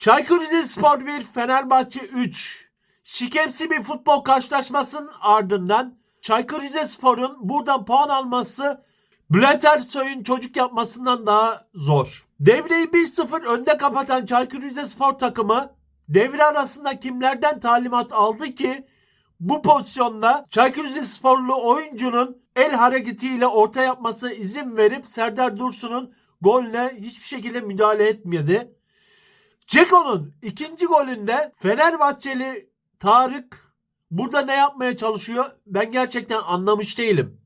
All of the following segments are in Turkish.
Çaykur Rizespor 1, Fenerbahçe 3. Şikemsi bir futbol karşılaşmasının ardından Çaykur Rizespor'un buradan puan alması Bülent Ersoy'un çocuk yapmasından daha zor. Devreyi 1-0 önde kapatan Çaykur Rizespor takımı devre arasında kimlerden talimat aldı ki bu pozisyonda Çaykur Rizesporlu oyuncunun el hareketiyle orta yapması izin verip Serdar Dursun'un golüne hiçbir şekilde müdahale etmedi. Ceko'nun ikinci golünde Fenerbahçeli Tarık burada ne yapmaya çalışıyor ben gerçekten anlamış değilim.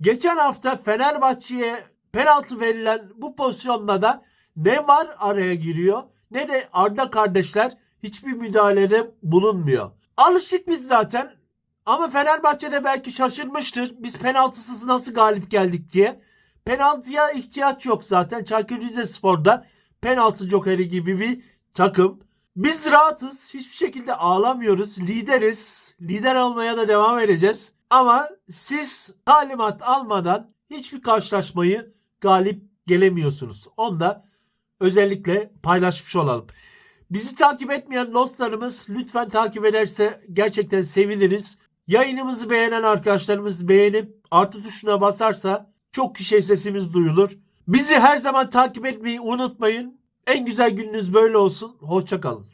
Geçen hafta Fenerbahçe'ye penaltı verilen bu pozisyonda da ne var araya giriyor ne de Arda kardeşler hiçbir müdahalede bulunmuyor. Alıştık biz zaten ama Fenerbahçe'de belki şaşırmıştır. Biz penaltısız nasıl galip geldik diye. Penaltıya ihtiyaç yok zaten. Çaykur Rizespor'da penaltı jokeri gibi bir takım. Biz rahatız. Hiçbir şekilde ağlamıyoruz. Lideriz. Lider olmaya da devam edeceğiz. Ama siz talimat almadan hiçbir karşılaşmayı galip gelemiyorsunuz. Onu da özellikle paylaşmış olalım. Bizi takip etmeyen dostlarımız lütfen takip ederse gerçekten seviniriz. Yayınımızı beğenen arkadaşlarımız beğenip artı tuşuna basarsa çok kişiye sesimiz duyulur. Bizi her zaman takip etmeyi unutmayın. En güzel gününüz böyle olsun. Hoşçakalın.